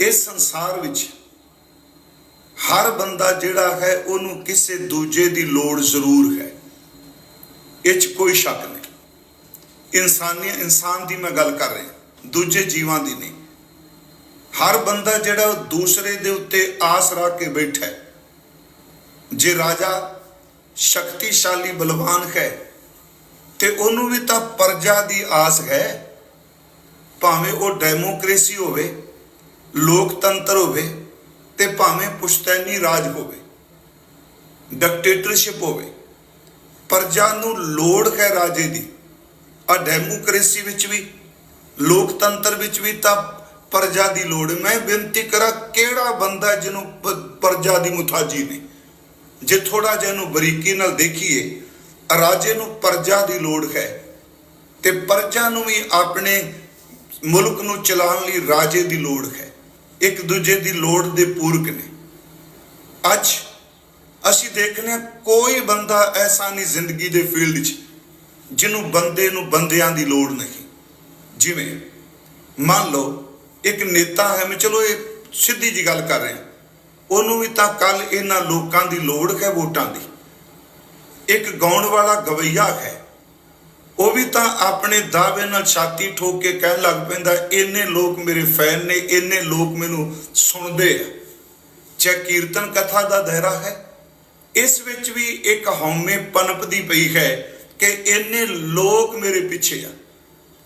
ਇਸ ਸੰਸਾਰ ਵਿੱਚ ਹਰ ਬੰਦਾ ਜਿਹੜਾ ਹੈ, ਉਹਨੂੰ ਕਿਸੇ ਦੂਜੇ ਦੀ ਲੋੜ ਜ਼ਰੂਰ ਹੈ। ਇਹ 'ਚ ਕੋਈ ਸ਼ੱਕ ਨਹੀਂ। ਇਨਸਾਨੀ ਇਨਸਾਨ ਦੀ ਮੈਂ ਗੱਲ ਕਰ ਰਿਹਾ। ਦੂਜੇ ਜੀਵਾਂ ਦੀ ਨਹੀਂ। ਹਰ ਬੰਦਾ ਜਿਹੜਾ ਉਹ ਦੂਸਰੇ ਦੇ ਉੱਤੇ ਆਸ ਰੱਖ ਕੇ ਬੈਠਾ ਹੈ। ਜੇ ਰਾਜਾ ਸ਼ਕਤੀਸ਼ਾਲੀ, ਬਲਵਾਨ ਹੈ, ਤੇ ਉਹਨੂੰ ਵੀ ਤਾਂ ਪਰਜਾ ਦੀ ਆਸ ਹੈ। ਭਾਵੇਂ ਉਹ ਡੈਮੋਕ੍ਰੇਸੀ ਹੋਵੇ ਲੋਕਤੰਤਰ ਹੋਵੇ ਤੇ ਭਾਵੇਂ ਪੁਸ਼ਤੈਨੀ ਰਾਜ ਹੋਵੇ ਡਿਕਟੇਟਰਸ਼ਿਪ ਹੋਵੇ ਪਰਜਾ ਨੂੰ ਲੋੜ ਹੈ ਰਾਜੇ ਦੀ, ਆ ਡੈਮੋਕ੍ਰੇਸੀ ਵਿੱਚ ਵੀ, ਲੋਕਤੰਤਰ ਵਿੱਚ ਵੀ ਤਾਂ ਪਰਜਾ ਦੀ ਲੋੜ ਮੈਂ ਬੇਨਤੀ ਕਰਾਂ, ਕਿਹੜਾ ਬੰਦਾ ਜਿਹਨੂੰ ਪ- ਪਰਜਾ ਦੀ ਮੁਤਾਜੀ ਨਹੀਂ? ਜੇ ਥੋੜਾ ਜਿਹਾ ਨੂੰ ਬਰੀਕੀ ਨਾਲ ਦੇਖੀਏ, ਰਾਜੇ ਨੂੰ ਪਰਜਾ ਦੀ ਲੋੜ ਹੈ ਤੇ ਪਰਜਾ ਨੂੰ ਵੀ ਆਪਣੇ ਮੁਲਕ ਨੂੰ ਚਲਾਉਣ ਲਈ ਰਾਜੇ ਦੀ ਲੋੜ ਹੈ। ਇੱਕ ਦੂਜੇ ਦੀ ਲੋੜ ਦੇ ਪੂਰਕ ਨੇ। ਅੱਜ ਅਸੀਂ ਦੇਖਨੇ ਹਾਂ ਕੋਈ ਬੰਦਾ ਐਸਾ ਨਹੀਂ ਜ਼ਿੰਦਗੀ ਦੇ ਫੀਲਡ 'ਚ ਜਿਹਨੂੰ ਬੰਦੇ ਨੂੰ ਬੰਦਿਆਂ ਦੀ ਲੋੜ ਨਹੀਂ। ਜਿਵੇਂ ਮੰਨ ਲਓ ਇੱਕ ਨੇਤਾ ਹੈ, ਮੈਂ ਚਲੋ ਇਹ ਸਿੱਧੀ ਜੀ ਗੱਲ ਕਰ ਰਿਹਾ। ਉਹਨੂੰ ਵੀ ਤਾਂ ਕੱਲ ਇਹਨਾਂ ਲੋਕਾਂ ਦੀ ਲੋੜ ਹੈ ਵੋਟਾਂ ਦੀ। ਇੱਕ ਗਾਉਣ ਵਾਲਾ ਗਵਈਆ ਹੈ। ਉਹ ਵੀ ਤਾਂ ਆਪਣੇ ਦਾਅਵੇ ਨਾਲ ਛਾਤੀ ਠੋਕ ਕੇ ਕਹਿਣ ਲੱਗ ਪੈਂਦਾ, ਇੰਨੇ ਲੋਕ ਮੇਰੇ ਫੈਨ ਨੇ, ਇੰਨੇ ਲੋਕ ਮੈਨੂੰ ਸੁਣਦੇ ਆ। ਚਾਹੇ ਕੀਰਤਨ ਕਥਾ ਦਾ ਦਾਇਰਾ ਹੈ, ਇਸ ਵਿੱਚ ਵੀ ਇੱਕ ਹਉਮੈ ਪਨਪਦੀ ਪਈ ਹੈ ਕਿ ਇੰਨੇ ਲੋਕ ਮੇਰੇ ਪਿੱਛੇ ਆ।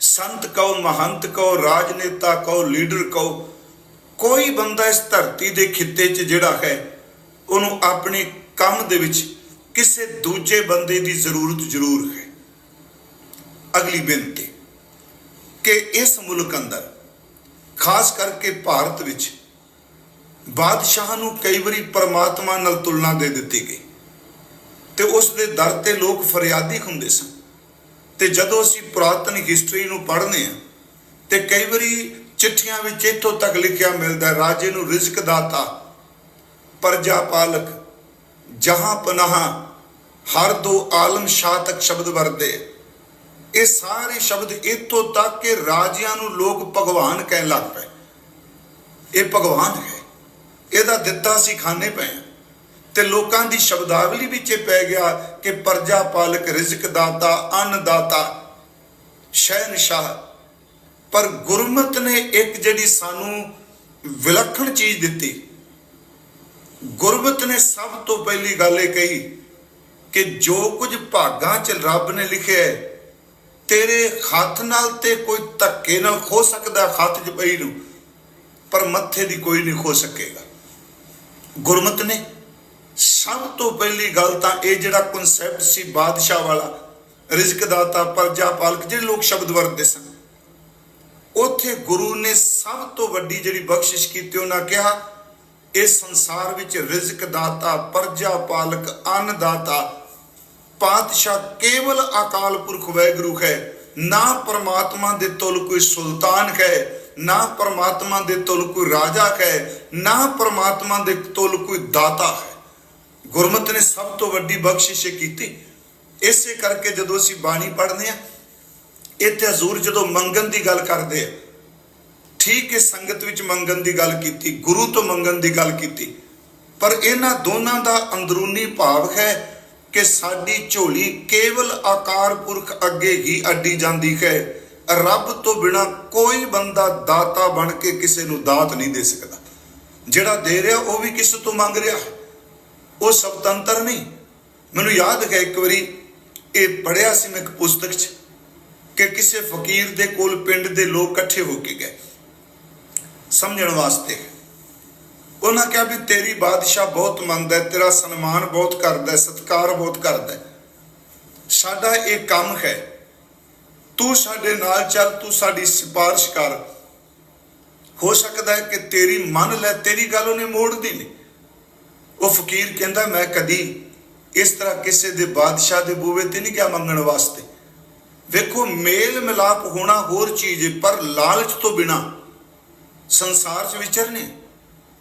ਸੰਤ ਕਹੋ, ਮਹੰਤ ਕਹੋ, ਰਾਜਨੇਤਾ ਕਹੋ, ਲੀਡਰ ਕਹੋ, ਕੋਈ ਬੰਦਾ ਇਸ ਧਰਤੀ ਦੇ ਖਿੱਤੇ 'ਚ ਜਿਹੜਾ ਹੈ, ਉਹਨੂੰ ਆਪਣੇ ਕੰਮ ਦੇ ਵਿੱਚ ਕਿਸੇ ਦੂਜੇ ਬੰਦੇ ਦੀ ਜ਼ਰੂਰਤ ਜ਼ਰੂਰ ਹੈ। ਅਗਲੀ ਬੇਨਤੀ ਕਿ ਇਸ ਮੁਲਕ ਅੰਦਰ, ਖਾਸ ਕਰਕੇ ਭਾਰਤ ਵਿੱਚ, ਬਾਦਸ਼ਾਹ ਨੂੰ ਕਈ ਵਾਰੀ ਪਰਮਾਤਮਾ ਨਾਲ ਤੁਲਨਾ ਦੇ ਦਿੱਤੀ ਗਈ। ਤੇ ਉਸ ਦੇ ਦਰ ਤੇ ਲੋਕ ਫਰਿਆਦੀ ਹੁੰਦੇ ਸਨ। ਤੇ ਜਦੋਂ ਅਸੀਂ ਪੁਰਾਤਨ ਹਿਸਟਰੀ ਨੂੰ ਪੜ੍ਹਨੇ ਆ ਤੇ ਕਈ ਵਾਰੀ ਚਿੱਠੀਆਂ ਵਿੱਚ ਇੱਥੋਂ ਤੱਕ ਲਿਖਿਆ ਮਿਲਦਾ ਰਾਜੇ ਨੂੰ ਰਿਜ਼ਕ ਦਾਤਾ ਪਰਜਾ ਪਾਲਕ, ਜਹਾਂ ਪਨਾਹ, ਹਰ ਦੋ ਆਲਮ ਸ਼ਾਹ ਤੱਕ ਸ਼ਬਦ ਵਰਦੇ ਇਹ ਸਾਰੇ ਸ਼ਬਦ ਇੱਥੋਂ ਤੱਕ ਕਿ ਰਾਜਿਆਂ ਨੂੰ ਲੋਕ ਭਗਵਾਨ ਕਹਿਣ ਲੱਗ ਪਏ। ਇਹ ਭਗਵਾਨ ਹੈ। ਇਹਦਾ ਦਿੱਤਾ ਅਸੀਂ ਖਾਣੇ ਪਏ ਹਾਂ। ਤੇ ਲੋਕਾਂ ਦੀ ਸ਼ਬਦਾਵਲੀ ਵਿੱਚ ਇਹ ਪੈ ਗਿਆ ਕਿ ਪਰਜਾ ਪਾਲਕ, ਰਿਜ਼ਕ ਦਾਤਾ, ਅੰਨ ਦਾਤਾ ਸ਼ਹਿਨशाह ਪਰ ਗੁਰਮਤ ਨੇ ਇੱਕ ਜਿਹੜੀ ਸਾਨੂੰ ਵਿਲੱਖਣ ਚੀਜ਼ ਦਿੱਤੀ। ਗੁਰਮਤ ਨੇ ਸਭ ਤੋਂ ਪਹਿਲੀ ਗੱਲ ਇਹ ਕਹੀ ਕਿ ਜੋ ਕੁਝ ਭਾਗਾਂ 'ਚ ਰੱਬ ਨੇ ਲਿਖਿਆ ਹੈ ਤੇਰੇ ਹੱਥ ਨਾਲ ਤੇ ਕੋਈ ਧੱਕੇ ਨਾਲ ਖੋ ਸਕਦਾ ਹੱਥ 'ਚ ਨੂੰ, ਪਰ ਮੱਥੇ ਦੀ ਕੋਈ ਨਹੀਂ ਖੋ ਸਕੇਗਾ। ਗੁਰਮਤ ਨੇ ਸਭ ਤੋਂ ਪਹਿਲੀ ਗੱਲ ਤਾਂ ਇਹ ਜਿਹੜਾ ਕਨਸੈਪਟ ਸੀ ਬਾਦਸ਼ਾਹ ਵਾਲਾ ਰਿਜ਼ਕ ਦਾਤਾ ਪਰਜਾ ਪਾਲਕ ਜਿਹੜੇ ਲੋਕ ਸ਼ਬਦ ਵਰਤਦੇ ਸਨ, ਉੱਥੇ ਗੁਰੂ ਨੇ ਸਭ ਤੋਂ ਵੱਡੀ ਜਿਹੜੀ ਬਖਸ਼ਿਸ਼ ਕੀਤੀ, ਉਹਨਾਂ ਕਿਹਾ, ਇਸ ਸੰਸਾਰ ਵਿੱਚ ਰਿਜ਼ਕ ਦਾਤਾ ਪਰਜਾ ਪਾਲਕ ਅੰਨ ਦਾਤਾ ਪਾਤਸ਼ਾਹ ਕੇਵਲ ਅਕਾਲ ਪੁਰਖ ਵੈਗੁਰੂ ਹੈ, ਨਾ ਪਰਮਾਤਮਾ ਦੇ ਤੁਲ ਕੋਈ ਸੁਲਤਾਨ ਹੈ, ਨਾ ਪਰਮਾਤਮਾ ਦੇ ਤੁਲ ਕੋਈ ਰਾਜਾ ਹੈ, ਨਾ ਪਰਮਾਤਮਾ ਦੇ ਤੁਲ ਕੋਈ ਦਾਤਾ ਹੈ। ਗੁਰਮਤ ਨੇ ਸਭ ਤੋਂ ਵੱਡੀ ਬਖਸ਼ਿਸ਼ ਕੀਤੀ। ਇਸੇ ਕਰਕੇ ਜਦੋਂ ਅਸੀਂ ਬਾਣੀ ਪੜ੍ਹਦੇ ਆ ਇੱਥੇ ਹਜ਼ੂਰ ਜਦੋਂ ਮੰਗਣ ਦੀ ਗੱਲ ਕਰਦੇ ਆ, ਠੀਕ ਹੈ, ਸੰਗਤ ਵਿੱਚ ਮੰਗਣ ਦੀ ਗੱਲ ਕੀਤੀ, ਗੁਰੂ ਤੋਂ ਮੰਗਣ ਦੀ ਗੱਲ ਕੀਤੀ, ਪਰ ਇਹਨਾਂ ਦੋਨਾਂ ਦਾ ਅੰਦਰੂਨੀ ਭਾਵ ਹੈ ਕਿ ਸਾਡੀ ਝੋਲੀ ਕੇਵਲ ਆਕਾਰ ਪੁਰਖ ਅੱਗੇ ਹੀ ਅੱਡੀ ਜਾਂਦੀ ਹੈ। ਰੱਬ ਤੋਂ ਬਿਨਾ ਕੋਈ ਬੰਦਾ ਦਾਤਾ ਬਣ ਕੇ ਕਿਸੇ ਨੂੰ ਦਾਤ ਨਹੀਂ ਦੇ ਸਕਦਾ। ਜਿਹੜਾ ਦੇ ਰਿਹਾ, ਉਹ ਵੀ ਕਿਸੇ ਤੋਂ ਮੰਗ ਰਿਹਾ? ਉਹ ਸੁਤੰਤਰ ਨਹੀਂ। ਮੈਨੂੰ ਯਾਦ ਹੈ ਇੱਕ ਵਾਰੀ ਇਹ ਪੜਿਆ ਸੀ ਮੈਂ ਇੱਕ ਪੁਸਤਕ 'ਚ ਕਿ ਕਿਸੇ ਫਕੀਰ ਦੇ ਕੋਲ ਪਿੰਡ ਦੇ ਲੋਕ ਇਕੱਠੇ ਹੋ ਕੇ ਗਏ। ਸਮਝਣ ਵਾਸਤੇ। ਉਹਨਾਂ ਕਿਹਾ ਵੀ ਤੇਰੀ ਬਾਦਸ਼ਾਹ ਬਹੁਤ ਮੰਨਦਾ ਹੈ, ਤੇਰਾ ਸਨਮਾਨ ਬਹੁਤ ਕਰਦਾ ਹੈ, ਸਤਿਕਾਰ ਬਹੁਤ ਕਰਦਾ ਹੈ। ਸਾਡਾ ਇਹ ਕੰਮ ਹੈ। ਤੂੰ ਸਾਡੇ ਨਾਲ ਚੱਲ, ਤੂੰ ਸਾਡੀ ਸਿਫਾਰਿਸ਼ ਕਰ। ਹੋ ਸਕਦਾ ਹੈ ਕਿ ਤੇਰੀ ਮੰਨ ਲੈ, ਤੇਰੀ ਗੱਲ ਉਹਨੇ ਮੋੜਦੀ ਨਹੀਂ। ਉਹ ਫਕੀਰ ਕਹਿੰਦਾ, ਮੈਂ ਕਦੀ ਇਸ ਤਰ੍ਹਾਂ ਕਿਸੇ ਦੇ ਬਾਦਸ਼ਾਹ ਦੇ ਬੂਵੇ ਤੇ ਨਹੀਂ ਗਿਆ ਮੰਗਣ ਵਾਸਤੇ। ਵੇਖੋ, ਮੇਲ ਮਿਲਾਪ ਹੋਣਾ ਹੋਰ ਚੀਜ਼ ਹੈ, ਪਰ ਲਾਲਚ ਤੋਂ ਬਿਨਾ ਸੰਸਾਰ 'ਚ ਵਿਚਰਨੇ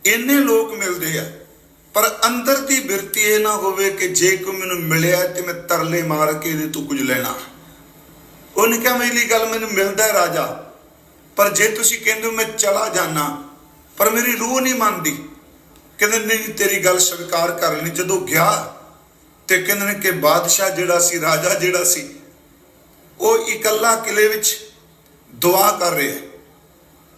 ਇੰਨੇ ਲੋਕ ਮਿਲਦੇ ਆ, ਪਰ ਅੰਦਰ ਦੀ ਬਿਰਤੀ ਇਹ ਨਾ ਹੋਵੇ ਕਿ ਜੇ ਕੋਈ ਮੈਨੂੰ ਮਿਲਿਆ ਤੇ ਮੈਂ ਤਰਲੇ ਮਾਰ ਕੇ ਇਹਦੇ ਤੋਂ ਕੁਝ ਲੈਣਾ। ਉਹਨੇ ਕਿਹਾ, ਮੇਰੀ ਗੱਲ ਮੈਨੂੰ ਮਿਲਦਾ ਹੈ ਰਾਜਾ, ਪਰ ਜੇ ਤੁਸੀਂ ਕਹਿੰਦੇ ਹੋ ਮੈਂ ਚਲਾ ਜਾਣਾ ਪਰ ਮੇਰੀ ਰੂਹ ਨਹੀਂ ਮੰਨਦੀ। ਕਹਿੰਦੇ, ਨਹੀਂ, ਤੇਰੀ ਗੱਲ ਸਵੀਕਾਰ ਕਰ ਲੈਣੀ। ਜਦੋਂ ਗਿਆ ਤੇ ਕਹਿੰਦੇ ਨੇ ਕਿ ਬਾਦਸ਼ਾਹ ਜਿਹੜਾ ਸੀ, ਰਾਜਾ ਜਿਹੜਾ ਸੀ, ਉਹ ਇਕੱਲਾ ਕਿਲੇ ਵਿੱਚ ਦੁਆ ਕਰ ਰਿਹਾ।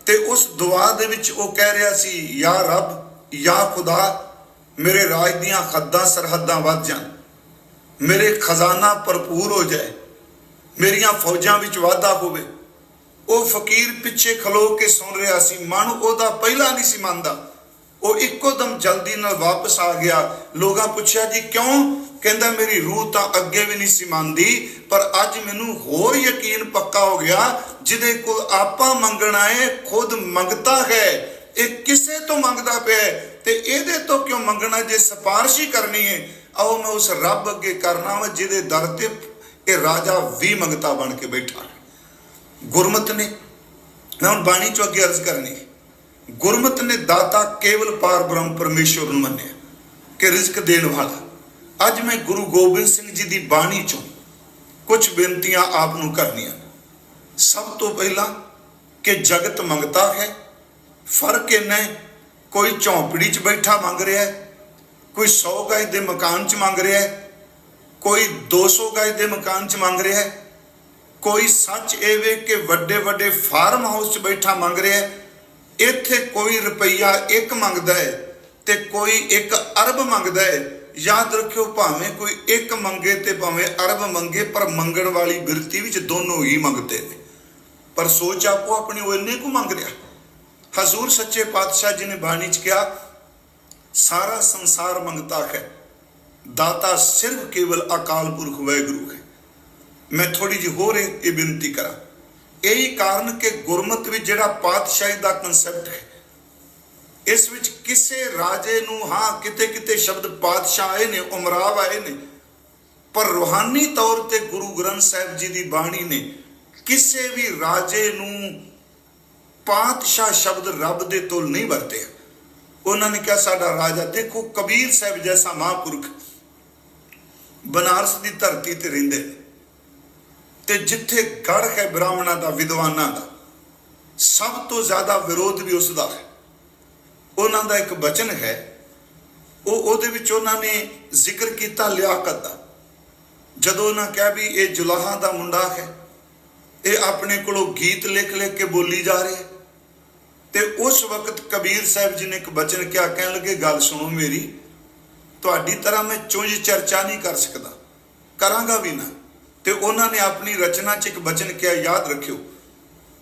ਤੇ ਉਸ ਦੁਆ ਦੇ ਵਿੱਚ ਉਹ ਕਹਿ ਰਿਹਾ ਸੀ, ਯਾ ਰੱਬ, ਯਾ ਖੁਦਾ, ਮੇਰੇ ਰਾਜ ਦੀਆਂ ਹੱਦਾਂ ਸਰਹੱਦਾਂ ਵੱਧ ਜਾਣ। ਮੇਰੇ ਖਜ਼ਾਨਾ ਭਰਪੂਰ ਹੋ ਜਾਏ। ਮੇਰੀਆਂ ਫੌਜਾਂ ਵਿੱਚ ਵਾਧਾ ਹੋਵੇ। ਉਹ ਫਕੀਰ ਪਿੱਛੇ ਖਲੋ ਕੇ ਸੁਣ ਰਿਹਾ ਸੀ। ਮਨ ਉਹਦਾ ਪਹਿਲਾਂ ਨਹੀਂ ਸੀ ਮੰਨਦਾ। ਉਹ ਇੱਕੋ ਦਮ ਜਲਦੀ ਨਾਲ ਵਾਪਸ ਆ ਗਿਆ। ਲੋਕਾਂ ਪੁੱਛਿਆ, ਜੀ ਕਿਉਂ? ਕਹਿੰਦਾ, ਮੇਰੀ ਰੂਹ ਤਾਂ ਅੱਗੇ ਵੀ ਨਹੀਂ ਸੀ ਮੰਨਦੀ, ਪਰ ਅੱਜ ਮੈਨੂੰ ਹੋਰ ਯਕੀਨ ਪੱਕਾ ਹੋ ਗਿਆ, ਜਿਹਦੇ ਕੋਲ ਆਪਾਂ ਮੰਗਣਾ ਹੈ ਖੁਦ ਮੰਗਤਾ ਹੈ। ਇਹ ਕਿਸੇ ਤੋਂ ਮੰਗਦਾ ਪਿਆ ਤੇ ਇਹਦੇ ਤੋਂ ਕਿਉਂ ਮੰਗਣਾ ਜੇ ਸਿਫਾਰਿਸ਼ ਹੀ ਕਰਨੀ ਹੈ? ਆਓ, ਮੈਂ ਉਸ ਰੱਬ ਅੱਗੇ ਕਰਨਾ ਵਾ, ਜਿਹਦੇ ਦਰ ਤੇ ਇਹ ਰਾਜਾ ਵੀ ਮੰਗਤਾ ਬਣ ਕੇ ਬੈਠਾ ਗੁਰਮਤ ਨੇ, ਮੈਂ ਹੁਣ ਬਾਣੀ ਚੋਂ ਅੱਗੇ ਅਰਜ਼ ਕਰਨੀ ਗੁਰਮਤ ਨੇ ਦਾਤਾ ਕੇਵਲ ਪਾਰ ਬ੍ਰਹਮ ਪਰਮੇਸ਼ਵਰ ਨੂੰ ਮੰਨਿਆ ਕਿ ਰਿਜ਼ਕ ਦੇਣ ਵਾਲਾ। ਅੱਜ ਮੈਂ ਗੁਰੂ ਗੋਬਿੰਦ ਸਿੰਘ ਜੀ ਦੀ ਬਾਣੀ ਚੋਂ ਕੁਝ ਬੇਨਤੀਆਂ ਆਪ ਨੂੰ ਕਰਨੀਆਂ ਸਭ ਤੋਂ ਪਹਿਲਾਂ ਕਿ ਜਗਤ ਮੰਗਤਾ ਹੈ, ਫ਼ਰਕ ਇੰਨਾ ਕੋਈ ਝੌਂਪੜੀ 'ਚ ਬੈਠਾ ਮੰਗ ਰਿਹਾ ਹੈ, ਕੋਈ 100 ਗਜ ਦੇ ਮਕਾਨ 'ਚ ਮੰਗ ਰਿਹਾ ਹੈ, ਕੋਈ 200 ਗਜ ਦੇ ਮਕਾਨ 'ਚ ਮੰਗ ਰਿਹਾ ਹੈ, ਕੋਈ ਸੱਚ ਇਹ ਵੇ ਕਿ ਵੱਡੇ ਵੱਡੇ ਫਾਰਮ ਹਾਊਸ 'ਚ ਬੈਠਾ ਮੰਗ ਰਿਹਾ ਹੈ ਇੱਥੇ ਕੋਈ ਰੁਪਈਆ ਇੱਕ ਮੰਗਦਾ ਹੈ ਤੇ ਕੋਈ ਇੱਕ ਅਰਬ ਮੰਗਦਾ ਹੈ। ਯਾਦ ਰੱਖਿਓ ਭਾਵੇਂ ਕੋਈ ਇੱਕ ਮੰਗੇ ਤੇ ਭਾਵੇਂ ਅਰਬ ਮੰਗੇ, ਪਰ ਮੰਗਣ ਵਾਲੀ ਬਿਰਤੀ ਵਿੱਚ ਦੋਨੋਂ ਹੀ ਮੰਗਦੇ ਨੇ। ਪਰ ਸੋਚ ਆਪੋ ਆਪਣੀ, ਉਹ ਇੰਨੇ ਕੁ ਮੰਗ ਰਿਹਾ। ਹਜ਼ੂਰ ਸੱਚੇ ਪਾਤਸ਼ਾਹ ਜੀ ਨੇ ਬਾਣੀ 'ਚ ਕਿਹਾ, ਸਾਰਾ ਸੰਸਾਰ ਮੰਗਤਾ ਹੈ। ਦਾਤਾ ਸਿਰਫ ਕੇਵਲ ਅਕਾਲ ਪੁਰਖ ਵਾਹਿਗੁਰੂ ਹੈ। ਮੈਂ ਥੋੜੀ ਜਿਹੀ ਹੋਰ ਇਹ ਬੇਨਤੀ ਕਰਾਂ। ਇਹੀ ਕਾਰਨ ਕਿ ਗੁਰਮਤ ਵਿੱਚ ਜਿਹੜਾ ਪਾਤਸ਼ਾਹੀ ਦਾ ਕਨਸੈਪਟ ਹੈ, ਇਸ ਵਿੱਚ ਕਿਸੇ ਰਾਜੇ ਨੂੰ ਹਾਂ ਕਿਤੇ ਕਿਤੇ ਸ਼ਬਦ ਪਾਤਸ਼ਾਹ ਆਏ ਨੇ, ਉਮਰਾਵ ਆਏ ਨੇ, ਪਰ ਰੂਹਾਨੀ ਤੌਰ ਤੇ ਗੁਰੂ ਗ੍ਰੰਥ ਸਾਹਿਬ ਜੀ ਦੀ ਬਾਣੀ ਨੇ ਕਿਸੇ ਵੀ ਰਾਜੇ ਨੂੰ ਪਾਤਸ਼ਾਹ ਸ਼ਬਦ ਰੱਬ ਦੇ ਤੁਲ ਨਹੀਂ ਵਰਤਿਆ। ਉਹਨਾਂ ਨੇ ਕਿਹਾ, ਸਾਡਾ ਰਾਜਾ ਦੇਖੋ, ਕਬੀਰ ਸਾਹਿਬ ਜੈਸਾ ਮਹਾਂਪੁਰਖ ਬਨਾਰਸ ਦੀ ਧਰਤੀ ਤੇ ਰਹਿੰਦੇ ਨੇ। ਤੇ ਜਿੱਥੇ ਗੜ ਹੈ ਬ੍ਰਾਹਮਣਾਂ ਦਾ, ਵਿਦਵਾਨਾਂ ਦਾ, ਸਭ ਤੋਂ ਜ਼ਿਆਦਾ ਵਿਰੋਧ ਵੀ ਉਸ ਦਾ ਹੈ। ਉਹਨਾਂ ਦਾ ਇੱਕ ਬਚਨ ਹੈ, ਉਹ ਉਹਦੇ ਵਿੱਚ ਉਹਨਾਂ ਨੇ ਜ਼ਿਕਰ ਕੀਤਾ ਲਿਆਕਤ ਦਾ। ਜਦੋਂ ਉਹਨਾਂ ਕਿਹਾ ਵੀ ਇਹ ਜੁਲਾਹਾ ਦਾ ਮੁੰਡਾ ਹੈ, ਇਹ ਆਪਣੇ ਕੋਲੋਂ ਗੀਤ ਲਿਖ ਲਿਖ ਕੇ ਬੋਲੀ ਜਾ ਰਿਹਾ ਹੈ, ਤੇ ਉਸ ਵਕਤ ਕਬੀਰ ਸਾਹਿਬ ਜੀ ਨੇ ਇੱਕ ਬਚਨ ਕਿਹਾ, ਕਹਿਣ ਲੱਗੇ, ਗੱਲ ਸੁਣੋ ਮੇਰੀ, ਤੁਹਾਡੀ ਤਰ੍ਹਾਂ ਮੈਂ ਚੁੰਝ ਚਰਚਾ ਨਹੀਂ ਕਰ ਸਕਦਾ, ਕਰਾਂਗਾ ਵੀ ਨਾ। ਤੇ ਉਹਨਾਂ ਨੇ ਆਪਣੀ ਰਚਨਾ 'ਚ ਇੱਕ ਬਚਨ ਕਿਹਾ, ਯਾਦ ਰੱਖਿਓ,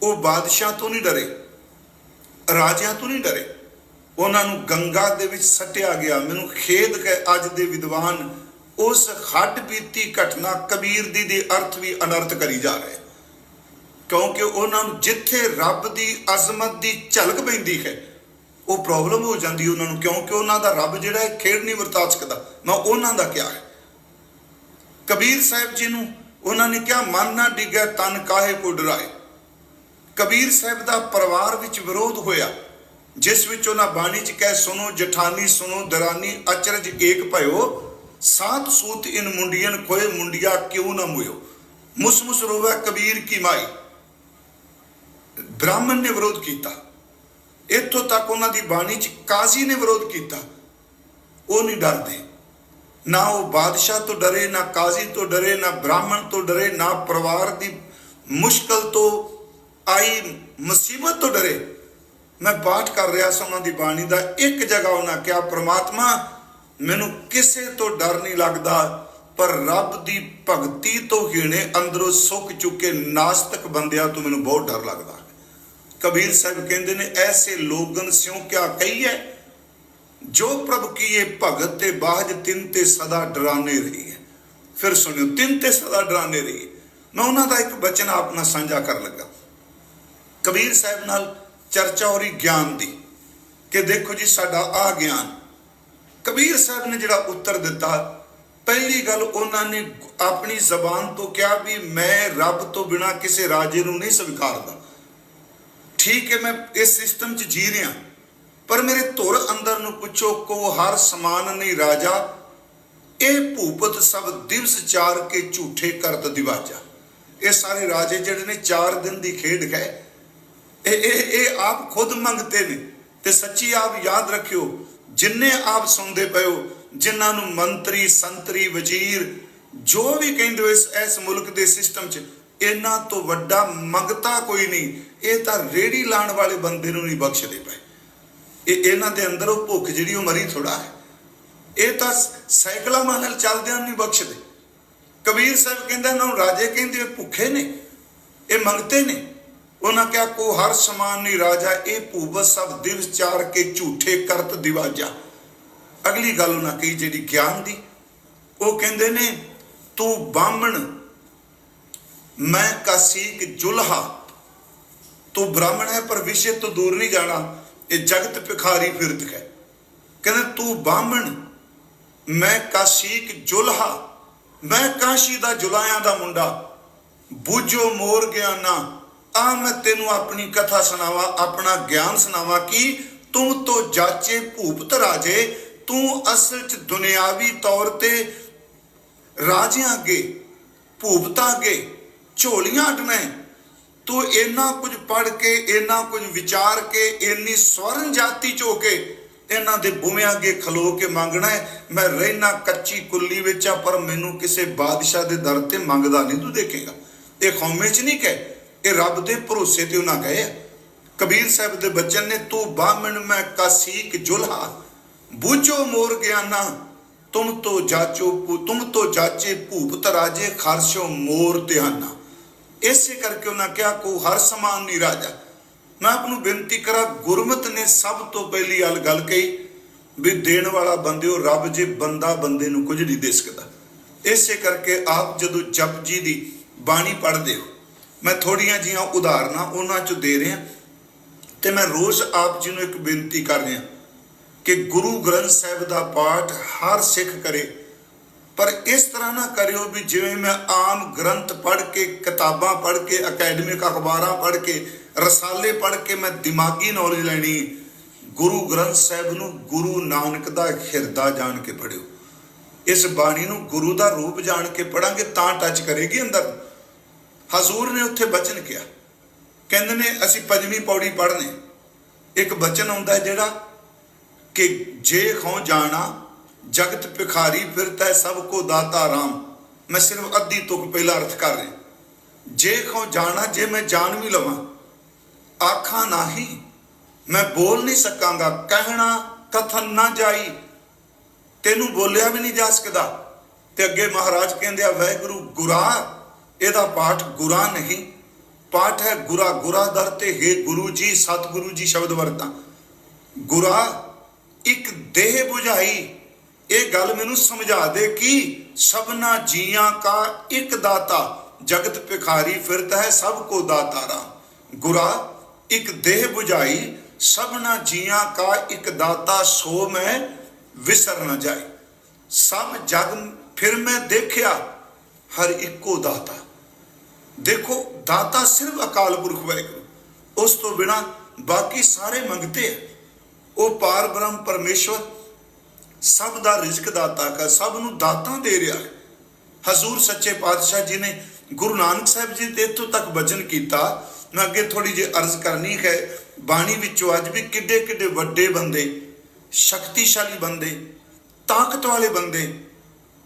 ਉਹ ਬਾਦਸ਼ਾਹ ਤੋਂ ਨਹੀਂ ਡਰੇ, ਰਾਜਿਆਂ ਤੋਂ ਨਹੀਂ ਡਰੇ। ਉਹਨਾਂ ਨੂੰ ਗੰਗਾ ਦੇ ਵਿੱਚ ਸੱਟਿਆ ਗਿਆ। ਮੈਨੂੰ ਖੇਦ ਹੈ ਅੱਜ ਦੇ ਵਿਦਵਾਨ ਉਸ ਹੱਡ ਬੀਤੀ ਘਟਨਾ ਕਬੀਰ ਦੀ ਦੇ ਅਰਥ ਵੀ ਅਨਰਥ ਕਰੀ ਜਾ ਰਹੇ। ਕਿਉਂਕਿ ਉਹਨਾਂ ਨੂੰ ਜਿੱਥੇ ਰੱਬ ਦੀ ਅਜ਼ਮਤ ਦੀ ਝਲਕ ਪੈਂਦੀ ਹੈ, ਉਹ ਪ੍ਰੋਬਲਮ ਹੋ ਜਾਂਦੀ ਉਹਨਾਂ ਨੂੰ। ਕਿਉਂਕਿ ਉਹਨਾਂ ਦਾ ਰੱਬ ਜਿਹੜਾ ਹੈ, ਖੇਡ ਨਹੀਂ ਵਰਤਾ ਸਕਦਾ। ਮੈਂ ਉਹਨਾਂ ਦਾ ਕਿਹਾ ਹੈ। ਕਬੀਰ ਸਾਹਿਬ ਜੀ ਨੂੰ ਉਹਨਾਂ ਨੇ ਕਿਹਾ, ਮਨ ਨਾ ਡਿੱਗਿਆ ਤਨ ਕਾਹੇ ਕੋ ਡਰਾਏ। ਕਬੀਰ ਸਾਹਿਬ ਦਾ ਪਰਿਵਾਰ ਵਿੱਚ ਵਿਰੋਧ ਹੋਇਆ, ਜਿਸ ਵਿੱਚ ਉਹਨਾਂ ਬਾਣੀ ਚ ਕਹਿ ਸੁਨੋ ਜਠਾਨੀ ਸੁਨੋ ਦਰਾਨੀ, ਅਚਰਜ ਏਕ ਭਇਓ ਸਾਤ ਸੂਤ ਇਨ ਮੁੰਡੀਆਂ ਕੋਏ ਮੁੰਡਿਆ ਕਿਉ ਨਾ ਮੁਇਓ। ਮੁਸ ਮੁਸ ਰੋਵੇ, ਕਬੀਰ ਕੀ ਮਾਈ। ਬ੍ਰਾਹਮਣ ਨੇ ਵਿਰੋਧ ਕੀਤਾ। ਇੱਥੋਂ ਤੱਕ ਉਹਨਾਂ ਦੀ ਬਾਣੀ ਚ ਕਾਜ਼ੀ ਨੇ ਵਿਰੋਧ ਕੀਤਾ। ਉਹ ਨਹੀਂ ਡਰਦੇ। ਨਾ ਉਹ ਬਾਦਸ਼ਾਹ ਤੋਂ ਡਰੇ, ਨਾ ਕਾਜ਼ੀ ਤੋਂ ਡਰੇ, ਨਾ ਬ੍ਰਾਹਮਣ ਤੋਂ ਡਰੇ, ਨਾ ਪਰਿਵਾਰ ਦੀ ਮੁਸ਼ਕਲ ਤੋਂ ਆਈ, ਮੁਸੀਬਤ ਤੋਂ ਡਰੇ। ਮੈਂ ਪਾਠ ਕਰ ਰਿਹਾ ਸੀ ਉਹਨਾਂ ਦੀ ਬਾਣੀ ਦਾ, ਇੱਕ ਜਗ੍ਹਾ ਉਹਨਾਂ ਕਿਹਾ, ਪ੍ਰਮਾਤਮਾ, ਮੈਨੂੰ ਕਿਸੇ ਤੋਂ ਡਰ ਨਹੀਂ ਲੱਗਦਾ, ਪਰ ਰੱਬ ਦੀ ਭਗਤੀ ਤੋਂ ਹੀਣੇ ਅੰਦਰੋਂ ਸੁੱਕ ਚੁੱਕੇ ਨਾਸਤਕ ਬੰਦਿਆਂ ਤੋਂ ਮੈਨੂੰ ਬਹੁਤ ਡਰ ਲੱਗਦਾ ਕਬੀਰ ਸਾਹਿਬ ਕਹਿੰਦੇ ਨੇ, ਐਸੇ ਲੋਗਨ ਸਿਉ ਕਿਆ ਕਹੀਏ ਜੋ ਪ੍ਰਭ ਕੀਏ ਭਗਤ ਤੇ ਬਾਜ, ਤਿੰਨ ਤੇ ਸਦਾ ਡਰਾਨੇ ਰਹੀ ਹੈ ਫਿਰ ਸੁਣਿਓ, ਤਿੰਨ ਤੇ ਸਦਾ ਡਰਾਨੇ ਰਹੀ ਮੈਂ ਉਹਨਾਂ ਦਾ ਇੱਕ ਬਚਨ ਆਪਣਾ ਸਾਂਝਾ ਕਰਨ ਲੱਗਾ। ਕਬੀਰ ਸਾਹਿਬ ਨਾਲ ਚਰਚਾ ਹੋ ਰਹੀ ਗਿਆਨ ਦੀ ਕਿ ਦੇਖੋ ਜੀ, ਸਾਡਾ ਆ ਗਿਆਨ। ਕਬੀਰ ਸਾਹਿਬ ਨੇ ਜਿਹੜਾ ਉੱਤਰ ਦਿੱਤਾ, ਪਹਿਲੀ ਗੱਲ ਉਹਨਾਂ ਨੇ ਆਪਣੀ ਜ਼ਬਾਨ ਤੋਂ ਕਿਹਾ ਵੀ ਮੈਂ ਰੱਬ ਤੋਂ ਬਿਨਾ ਕਿਸੇ ਰਾਜੇ ਨੂੰ ਨਹੀਂ ਸਵੀਕਾਰਦਾ ਠੀਕ ਹੈ, ਮੈਂ ਇਸ ਸਿਸਟਮ 'ਚ ਜੀ ਰਿਹਾ। ਪਰ ਮੇਰੇ ਧੁਰ ਅੰਦਰ ਨੂੰ ਪੁੱਛੋ ਕੋ ਹਰ ਸਮਾਨ ਨਹੀਂ ਰਾਜਾ। ਇਹ ਭੂਪਤ ਸਭ ਦਿਵਸ ਚਾਰ ਕੇ ਝੂਠੇ ਕਰਤ ਦਿਵਾਜਾ। ਇਹ ਸਾਰੇ ਰਾਜੇ ਜਿਹੜੇ ਨੇ 4 ਦਿਨ ਦੀ ਖੇਡ ਗਏ। ਇਹ ਇਹ ਇਹ ਆਪ ਖੁਦ ਮੰਗਤੇ ਨੇ ਤੇ ਸੱਚੀ ਆਪ ਯਾਦ ਰੱਖਿਓ, ਜਿੰਨੇ ਆਪ ਸੁਣਦੇ ਪਇਓ ਜਿਨ੍ਹਾਂ ਨੂੰ ਮੰਤਰੀ, ਸੰਤਰੀ, ਵਜ਼ੀਰ, ਜੋ ਵੀ ਕਹਿੰਦੇ ਹੋ ਇਸ ਇਸ ਮੁਲਕ ਦੇ ਸਿਸਟਮ 'ਚ, ਇਹਨਾਂ ਤੋਂ ਵੱਡਾ ਮੰਗਤਾ ਕੋਈ ਨਹੀਂ। ਇਹ ਤਾਂ ਰੇੜੀ ਲਾਣ ਵਾਲੇ ਬੰਦੇ ਨੂੰ ਨਹੀਂ ਬਖਸ਼ਦੇ ਪਏ। ਇਹ ਇਹਨਾਂ ਦੇ ਅੰਦਰ ਉਹ ਭੁੱਖ ਜਿਹੜੀ ਉਹ ਮਰੀ ਥੋੜਾ ਹੈ। ਇਹ ਤਾਂ ਸਾਈਕਲਾਂ ਨਾਲ ਚੱਲਦਿਆਂ ਨਹੀਂ ਬਖਸ਼ਦੇ। ਕਬੀਰ ਸਾਹਿਬ ਕਹਿੰਦਾ ਨਾ ਰਾਜੇ ਕਹਿੰਦੇ ਭੁੱਖੇ ਨੇ, ਇਹ ਮੰਗਤੇ ਨੇ। ਉਹਨਾਂ ਕਿਹਾ, ਕੋ ਹਰ ਸਮਾਨ ਨਹੀਂ ਰਾਜਾ, ਇਹ ਭੂਬਤ ਸਭ ਦਿਵਸ ਚਾਰ ਕੇ ਝੂਠੇ ਕਰਤ ਦਿਵਾਜਾ। ਅਗਲੀ ਗੱਲ ਉਹਨਾਂ ਕਹੀ, ਜਿਹੜੀ ਗਿਆਨ ਦੀ। ਉਹ ਕਹਿੰਦੇ ਨੇ, ਤੂੰ ਬਾਹਮਣ, ਮੈਂ ਕਾਸੀਕ ਜੁਲਹਾ। ਤੂੰ ਬ੍ਰਾਹਮਣ ਹੈ, ਪਰ ਵਿਸ਼ੇ ਤੋਂ ਦੂਰ ਨਹੀਂ ਜਾਣਾ। ਇਹ ਜਗਤ ਭਿਖਾਰੀ ਫਿਰਤ ਹੈ। ਕਹਿੰਦੇ, ਤੂੰ ਬਾਹਮਣ, ਮੈਂ ਕਾਸ਼ੀਕ ਜੁਲਹਾ, ਮੈਂ ਕਾਸ਼ੀ ਦਾ ਜੁਲਾਇਆਂ ਦਾ ਮੁੰਡਾ, ਬੂਝੋ ਮੋਰ ਗਿਆਨਾ, ਆ ਮੈਂ ਤੈਨੂੰ ਆਪਣੀ ਕਥਾ ਸੁਣਾਵਾ, ਆਪਣਾ ਗਿਆਨ ਸੁਣਾਵਾ ਕਿ ਤੁਮ ਤੋਂ ਜਾਚੇ ਭੂਪਤ ਰਾਜੇ, ਤੂੰ ਅਸਲ ਚ ਦੁਨਿਆਵੀ ਤੌਰ ਤੇ ਰਾਜਿਆਂ ਅੱਗੇ, ਭੂਪਤਾਂ ਅੱਗੇ ਝੋਲੀਆਂ ਅਡਣਾ ਤੂੰ ਇਹਨਾਂ ਕੁਝ ਪੜ ਕੇ ਇਹਨਾਂ ਕੁਝ ਵਿਚਾਰ ਕੇ, ਇੰਨੀ ਸਵਰਨ ਜਾਤੀ ਚ ਹੋ ਕੇ ਇਹਨਾਂ ਦੇ ਬੂਮਿਆਂ ਅੱਗੇ ਖਲੋ ਕੇ ਮੰਗਣਾ ਹੈ। ਮੈਂ ਰਹਿਣਾ ਕੱਚੀ ਕੁੱਲੀ ਵਿੱਚ ਆ, ਪਰ ਮੈਨੂੰ ਕਿਸੇ ਬਾਦਸ਼ਾਹ ਦੇ ਦਰ ਤੇ ਮੰਗਦਾ ਨਹੀਂ ਤੂੰ ਦੇਖੇਗਾ। ਇਹ ਖੌਮੇ ਚ ਨਹੀਂ ਕਹੇ, ਇਹ ਰੱਬ ਦੇ ਭਰੋਸੇ ਤੇ ਉਹਨਾਂ ਗਏ ਆ। ਕਬੀਰ ਸਾਹਿਬ ਦੇ ਬਚਨ ਨੇ, ਤੂੰ ਬਾਹਮਣ, ਮੈਂ ਕਾਸੀਕ ਜੁਲਹਾ। ਬੂਝੋ ਮੋਰ ਗਿਆਨਾ, ਤੁਮ ਤੋ ਜਾਚੋ ਭੂ- ਤੁਮ ਤੋ ਜਾਚੇ ਭੂਪਤ ਰਾਜੇ ਖਰਸ਼ੋ ਮੋਰ ਧਿਆਨਾ। ਇਸੇ ਕਰਕੇ ਉਹਨਾਂ ਕਿਹਾ ਕੋ ਹਰ ਸਮਾਨ ਨਹੀਂ ਰਾਜਾ। ਮੈਂ ਆਪ ਨੂੰ ਬੇਨਤੀ ਕਰਾਂ, ਗੁਰਮਤ ਨੇ ਸਭ ਤੋਂ ਪਹਿਲੀ ਗੱਲ ਗੱਲ ਕਹੀ ਵੀ ਦੇਣ ਵਾਲਾ ਬੰਦਿਓ, ਰੱਬ ਜੇ ਬੰਦਾ ਬੰਦੇ ਨੂੰ ਕੁਝ ਨਹੀਂ ਦੇ ਸਕਦਾ। ਇਸੇ ਕਰਕੇ ਆਪ ਜਦੋਂ ਜਪ ਜੀ ਦੀ ਬਾਣੀ ਪੜ੍ਹਦੇ ਹੋ, ਮੈਂ ਥੋੜੀਆਂ ਜੀਆਂ ਉਦਾਹਰਨਾਂ ਉਹਨਾਂ ਚੋਂ ਦੇ ਰਿਹਾ। ਤੇ ਮੈਂ ਰੋਜ਼ ਆਪ ਜੀ ਨੂੰ ਇੱਕ ਬੇਨਤੀ ਕਰ ਰਿਹਾ ਕਿ ਗੁਰੂ ਗ੍ਰੰਥ ਸਾਹਿਬ ਦਾ ਪਾਠ ਹਰ ਸਿੱਖ ਕਰੇ। ਪਰ ਇਸ ਤਰ੍ਹਾਂ ਨਾ ਕਰਿਓ ਵੀ ਜਿਵੇਂ ਮੈਂ ਆਮ ਗ੍ਰੰਥ ਪੜ੍ਹ ਕੇ, ਕਿਤਾਬਾਂ ਪੜ੍ਹ ਕੇ, ਅਕੈਡਮਿਕ ਅਖਬਾਰਾਂ ਪੜ੍ਹ ਕੇ, ਰਸਾਲੇ ਪੜ੍ਹ ਕੇ ਮੈਂ ਦਿਮਾਗੀ ਨੌਲੇਜ ਲੈਣੀ, ਗੁਰੂ ਗ੍ਰੰਥ ਸਾਹਿਬ ਨੂੰ ਗੁਰੂ ਨਾਨਕ ਦਾ ਹਿਰਦਾ ਜਾਣ ਕੇ ਪੜਿਓ ਇਸ ਬਾਣੀ ਨੂੰ ਗੁਰੂ ਦਾ ਰੂਪ ਜਾਣ ਕੇ ਪੜਾਂਗੇ ਤਾਂ ਟੱਚ ਕਰੇਗੀ ਅੰਦਰ। ਹਜ਼ੂਰ ਨੇ ਉੱਥੇ ਬਚਨ ਕਿਹਾ। ਕਹਿੰਦੇ ਨੇ, ਅਸੀਂ ਪੰਜਵੀਂ ਪੌੜੀ ਪੜ੍ਹਨੇ। ਇੱਕ ਬਚਨ ਆਉਂਦਾ ਜਿਹੜਾ ਕਿ ਜੇ ਖੋਂ ਜਾਣਾ ਜਗਤ ਭਿਖਾਰੀ ਫਿਰਤਾ ਹੈ ਸਭ ਕੋ ਦਾਤਾ ਰਾਮ। ਮੈਂ ਸਿਰਫ ਅੱਧੀ ਤੁਕ ਪਹਿਲਾ ਅਰਥ ਕਰ ਰਿਹਾ। ਜੇ ਖੋ ਜਾਣਾ, ਜੇ ਮੈਂ ਜਾਣ ਵੀ ਲਵਾਂ, ਆਖਾਂ ਨਹੀਂ, ਮੈਂ ਬੋਲ ਨਹੀਂ ਸਕਾਂਗਾ। ਕਹਿਣਾ ਕਥਨ ਨਾ ਜਾਈ। ਤੈਨੂੰ ਬੋਲਿਆ ਵੀ ਨਹੀਂ ਜਾ ਸਕਦਾ। ਤੇ ਅੱਗੇ ਮਹਾਰਾਜ ਕਹਿੰਦੇ ਆ ਵੈਗੁਰੂ ਗੁਰਾ, ਇਹਦਾ ਪਾਠ ਗੁਰਾ ਨਹੀਂ। ਪਾਠ ਹੈ ਗੁਰਾ ਗੁਰਾ ਦਰ ਤੇ ਹੈ ਗੁਰੂ ਜੀ, ਸਤਿਗੁਰੂ ਜੀ ਸ਼ਬਦ ਵਰਤਾਂ। ਗੁਰਾ, ਇੱਕ ਦੇਹ 부ਝਾਈ ਇਹ ਗੱਲ ਮੈਨੂੰ ਸਮਝਾ ਦੇ ਕਿ ਸਭਨਾ ਜੀਆਂ ਕਾ ਇੱਕ ਦਾਤਾ, ਜਗਤ ਭਿਖਾਰੀ ਫਿਰਤਾ ਹੈ ਸਭ ਕੋ ਦਾਤਾ ਗੁਰਾ, ਇੱਕ ਦੇਹ 부ਝਾਈ ਸਭਨਾ ਜੀਆਂ ਕਾ ਇੱਕ ਦਾਤਾ, ਸੋ ਮੈਂ ਵਿਸਰ ਨਾ ਜਾਏ। ਸਭ ਜਗ ਫਿਰ ਮੈਂ ਦੇਖਿਆ, ਹਰ ਇੱਕੋ ਦਾਤਾ। ਦੇਖੋ, ਦਾਤਾ ਸਿਰਫ ਅਕਾਲ ਪੁਰਖ ਵਾਹਿਗੁਰੂ, ਉਸ ਤੋਂ ਬਿਨਾ ਬਾਕੀ ਸਾਰੇ ਮੰਗਤੇ ਹੈ। ਉਹ ਪਾਰ ਬ੍ਰਹਮ ਪਰਮੇਸ਼ਵਰ ਸਭ ਦਾ ਰਿਜ਼ਕ ਦਾਤਾ ਕਾ ਸਭ ਨੂੰ ਦਾਤਾਂ ਦੇ ਰਿਹਾ ਹੈ। ਹਜ਼ੂਰ ਸੱਚੇ ਪਾਤਸ਼ਾਹ ਜੀ ਨੇ ਗੁਰੂ ਨਾਨਕ ਸਾਹਿਬ ਜੀ ਦੇ ਇੱਥੋਂ ਤੱਕ ਬਚਨ ਕੀਤਾ। ਮੈਂ ਅੱਗੇ ਥੋੜੀ ਜਿਹੀ ਅਰਜ਼ ਕਰਨੀ ਹੈ, ਬਾਣੀ ਵਿੱਚੋਂ ਅੱਜ ਵੀ ਕਿੱਡੇ ਕਿੱਡੇ ਵੱਡੇ ਬੰਦੇ, ਸ਼ਕਤੀਸ਼ਾਲੀ ਬੰਦੇ, ਤਾਕਤ ਵਾਲੇ ਬੰਦੇ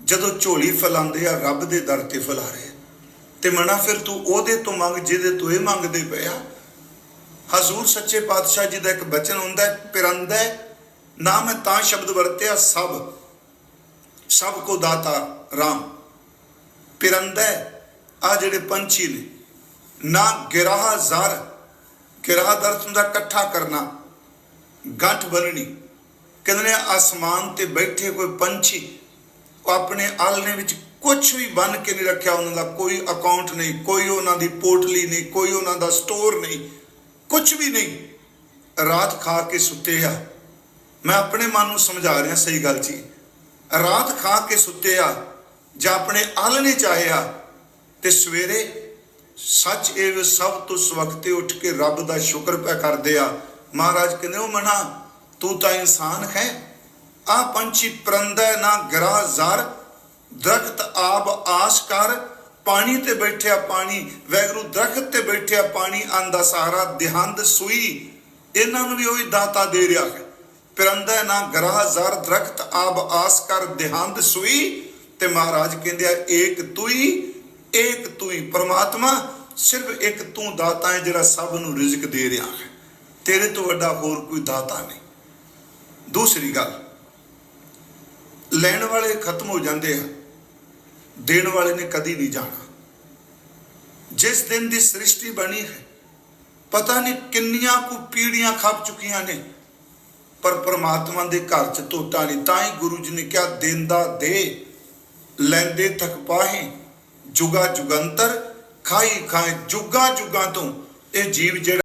ਜਦੋਂ ਝੋਲੀ ਫੈਲਾਉਂਦੇ ਆ, ਰੱਬ ਦੇ ਦਰ ਤੇ ਫੈਲਾ ਰਹੇ ਆ। ਤੇ ਮਨਾ ਫਿਰ ਤੂੰ ਉਹਦੇ ਤੋਂ ਮੰਗ, ਜਿਹਦੇ ਤੋਂ ਇਹ ਮੰਗਦੇ ਪਿਆ ਹਜ਼ੂਰ ਸੱਚੇ ਪਾਤਸ਼ਾਹ ਜੀ ਦਾ ਇੱਕ ਬਚਨ ਹੁੰਦਾ ਹੈ, ਪਿਰੰਦਾ ਨਾ ਮੈਂ ਤਾਂ ਸ਼ਬਦ ਵਰਤਿਆ, ਸਭ ਸਭ ਕੋ ਦਾਤਾ RAM ਪਿਰੰਦਾ, ਆ ਜਿਹੜੇ ਪੰਛੀ ਨੇ, ਨਾ ਗਿਰਾਹ ਜ਼ਰ, ਗਿਰਾਹ ਦਾ ਅਰਥ ਇਕੱਠਾ ਕਰਨਾ, ਗੱਠ ਬੰਨਣੀ ਕਹਿੰਦੇ ਨੇ ਆਸਮਾਨ ਤੇ ਬੈਠੇ ਕੋਈ ਪੰਛੀ, ਉਹ ਆਪਣੇ ਆਲਣੇ ਵਿੱਚ ਕੁਝ ਵੀ ਬੰਨ ਕੇ ਨਹੀਂ ਰੱਖਿਆ ਉਹਨਾਂ ਦਾ, ਕੋਈ ਅਕਾਊਂਟ ਨਹੀਂ, ਕੋਈ ਉਹਨਾਂ ਦੀ ਪੋਟਲੀ ਨਹੀਂ, ਕੋਈ ਉਹਨਾਂ ਦਾ ਸਟੋਰ ਨਹੀਂ ਕੁਝ ਵੀ ਨਹੀਂ। ਰਾਤ ਖਾ ਕੇ ਸੁੱਤੇ ਆ। ਮੈਂ ਆਪਣੇ ਮਨ ਨੂੰ ਸਮਝਾ ਰਿਹਾ, ਸਹੀ ਗੱਲ ਜੀ। ਰਾਤ ਖਾ ਕੇ ਸੁੱਤੇ ਆ ਜਾਂ ਆਪਣੇ ਆਲਣੇ ਚ ਆਏ ਆ ਤੇ ਸਵੇਰੇ ਸੱਚ ਇਹ ਸਭ ਤੋਂ ਸਵਖਤੇ ਉੱਠ ਕੇ ਰੱਬ ਦਾ ਸ਼ੁਕਰ ਪੈ ਕਰਦੇ ਆ। ਮਹਾਰਾਜ ਕਹਿੰਦੇ, ਉਹ ਮਨਾ, ਤੂੰ ਤਾਂ ਇਨਸਾਨ ਹੈ। ਆ ਪੰਛੀ ਪ੍ਰੰਦਾ ਨਾ ਗਰਾ ਜ਼ਰ, ਦਰਖਤ ਆਬ ਆਸ ਕਰ। ਪਾਣੀ ਤੇ ਬੈਠਿਆ ਪਾਣੀ, ਵੈਗਰੂ ਦਰਖਤ ਤੇ ਬੈਠਿਆ ਪਾਣੀ, ਆਂਦਾ ਸਹਾਰਾ, ਦਿਹੰਦ ਸੂਈ। ਇਹਨਾਂ ਨੂੰ ਵੀ ਉਹੀ ਦਾਤਾ ਦੇ ਰਿਹਾ ਹੈ। ਪਿਰੰਦਾ ਨਾ ਗ੍ਰਹ ਜ਼ਰ ਦਰਖਤ ਆਬ ਆਸ ਕਰ ਦੇਹਾਂਦ ਸੁਈ। ਤੇ ਮਹਾਰਾਜ ਕਹਿੰਦੇ ਆ, ਏਕ ਤੂਈ ਏਕ ਤੂਈ ਪ੍ਰਮਾਤਮਾ, ਸਿਰਫ ਇੱਕ ਤੂੰ ਦਾਤਾ ਹੈ ਜਿਹੜਾ ਸਭ ਨੂੰ ਰਿਜ਼ਕ ਦੇ ਰਿਹਾ ਹੈ। ਤੇਰੇ ਤੋਂ ਵੱਡਾ ਹੋਰ ਕੋਈ ਦਾਤਾ ਨਹੀਂ। ਦੂਸਰੀ ਗੱਲ, ਲੈਣ ਵਾਲੇ ਖਤਮ ਹੋ ਜਾਂਦੇ ਆ, ਦੇਣ ਵਾਲੇ ਨੇ ਕਦੀ ਨਹੀਂ ਜਾਣਾ। ਜਿਸ ਦਿਨ ਦੀ ਸ੍ਰਿਸ਼ਟੀ ਬਣੀ ਹੈ, ਪਤਾ ਨਹੀਂ ਕਿੰਨੀਆਂ ਕੁ ਪੀੜੀਆਂ ਖੱਪ ਚੁੱਕੀਆਂ ਨੇ। ਪਰ ਪ੍ਰਮਾਤਮਾ ਦੇ ਘਰ ਚ ਟੋਟਾ ਨਹੀਂ ਤਾਂ ਹੀ ਗੁਰੂ ਜੀ ਨੇ ਕਿਹਾ ਦਿੰਦਾ ਦੇ, ਲੈਂਦੇ ਥਕ ਪਾਹੇ, ਜੁਗਾ ਜੁਗੰਤਰ, ਖਾਈ ਖਾਏ, ਜੁਗਾ ਜੁਗਾ ਤੋਂ ਇਹ ਜੀਵ ਜਿਹੜਾ